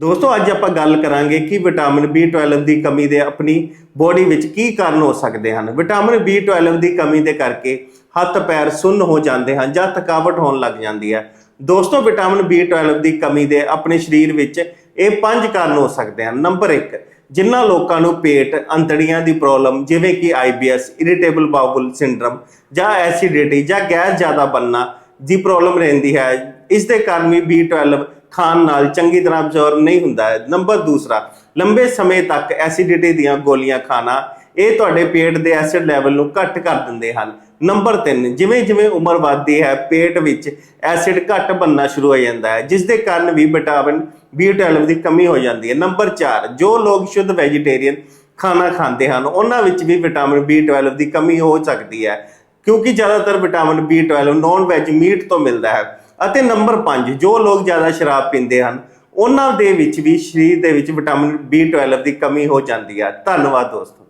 ਦੋਸਤੋ, ਅੱਜ ਆਪਾਂ ਗੱਲ ਕਰਾਂਗੇ ਕਿ ਵਿਟਾਮਿਨ B12 ਦੀ ਕਮੀ ਦੇ ਆਪਣੀ ਬੋਡੀ ਵਿੱਚ ਕੀ ਕਾਰਨ ਹੋ ਸਕਦੇ ਹਨ। ਵਿਟਾਮਿਨ B12 ਦੀ ਕਮੀ ਦੇ ਕਰਕੇ ਹੱਥ ਪੈਰ ਸੁੰਨ ਹੋ ਜਾਂਦੇ ਹਨ ਜਾਂ ਥਕਾਵਟ ਹੋਣ ਲੱਗ ਜਾਂਦੀ ਹੈ। ਦੋਸਤੋ, ਵਿਟਾਮਿਨ B12 ਦੀ ਕਮੀ ਦੇ ਆਪਣੇ ਸਰੀਰ ਵਿੱਚ ਇਹ ਪੰਜ ਕਾਰਨ ਹੋ ਸਕਦੇ ਹਨ। ਨੰਬਰ 1 ਜਿਨ੍ਹਾਂ ਲੋਕਾਂ ਨੂੰ ਪੇਟ, ਅੰਤੜੀਆਂ ਦੀ ਪ੍ਰੋਬਲਮ, ਜਿਵੇਂ ਕਿ ਆਈਬੀਐਸ ਇਰੀਟੇਬਲ ਬਾਉਲ ਸਿੰਡਰਮ ਜਾਂ ਐਸਿਡਿਟੀ ਜਾਂ ਗੈਸ ਜ਼ਿਆਦਾ ਬਣਨਾ ਦੀ ਪ੍ਰੋਬਲਮ ਰਹਿੰਦੀ ਹੈ। ਇਸ ਦੇ ਕਾਰਨ ਵੀ B12 ਖਾਣ ਨਾਲ ਚੰਗੀ ਤਰ੍ਹਾਂ ਅਬਜ਼ੌਰਬ ਨਹੀਂ ਹੁੰਦਾ ਹੈ। ਨੰਬਰ ਦੂਸਰਾ, ਲੰਬੇ ਸਮੇਂ ਤੱਕ ਐਸਿਡਿਟੀ ਦੀਆਂ ਗੋਲੀਆਂ ਖਾਣਾ, ਇਹ ਤੁਹਾਡੇ ਪੇਟ ਦੇ ਐਸਿਡ ਲੈਵਲ ਨੂੰ ਘੱਟ ਕਰ ਦਿੰਦੇ ਹਨ। ਨੰਬਰ 3 ਜਿਵੇਂ ਜਿਵੇਂ ਉਮਰ ਵੱਧਦੀ ਹੈ, ਪੇਟ ਵਿੱਚ ਐਸਿਡ ਘੱਟ ਬਣਨਾ ਸ਼ੁਰੂ ਹੋ ਜਾਂਦਾ ਹੈ, ਜਿਸ ਦੇ ਕਾਰਨ ਵੀ ਵਿਟਾਮਿਨ B12 ਦੀ ਕਮੀ ਹੋ ਜਾਂਦੀ ਹੈ। ਨੰਬਰ 4 ਜੋ ਲੋਕ ਸ਼ੁੱਧ ਵੈਜੀਟੇਰੀਅਨ ਖਾਣਾ ਖਾਂਦੇ ਹਨ, ਉਹਨਾਂ ਵਿੱਚ ਵੀ ਵਿਟਾਮਿਨ B12 ਦੀ ਕਮੀ ਹੋ ਸਕਦੀ ਹੈ। ਕਿਉਂਕਿ ਜ਼ਿਆਦਾਤਰ vitamin B12 non veg meat ਤੋਂ ਮਿਲਦਾ ਹੈ। ਅਤੇ ਨੰਬਰ 5 ਜੋ ਲੋਕ ਜ਼ਿਆਦਾ ਸ਼ਰਾਬ ਪੀਂਦੇ ਹਨ, ਉਹਨਾਂ ਦੇ ਵਿੱਚ ਵੀ, ਸਰੀਰ ਦੇ ਵਿੱਚ ਵਿਟਾਮਿਨ B12 ਦੀ ਕਮੀ ਹੋ ਜਾਂਦੀ ਹੈ। ਧੰਨਵਾਦ ਦੋਸਤੋ।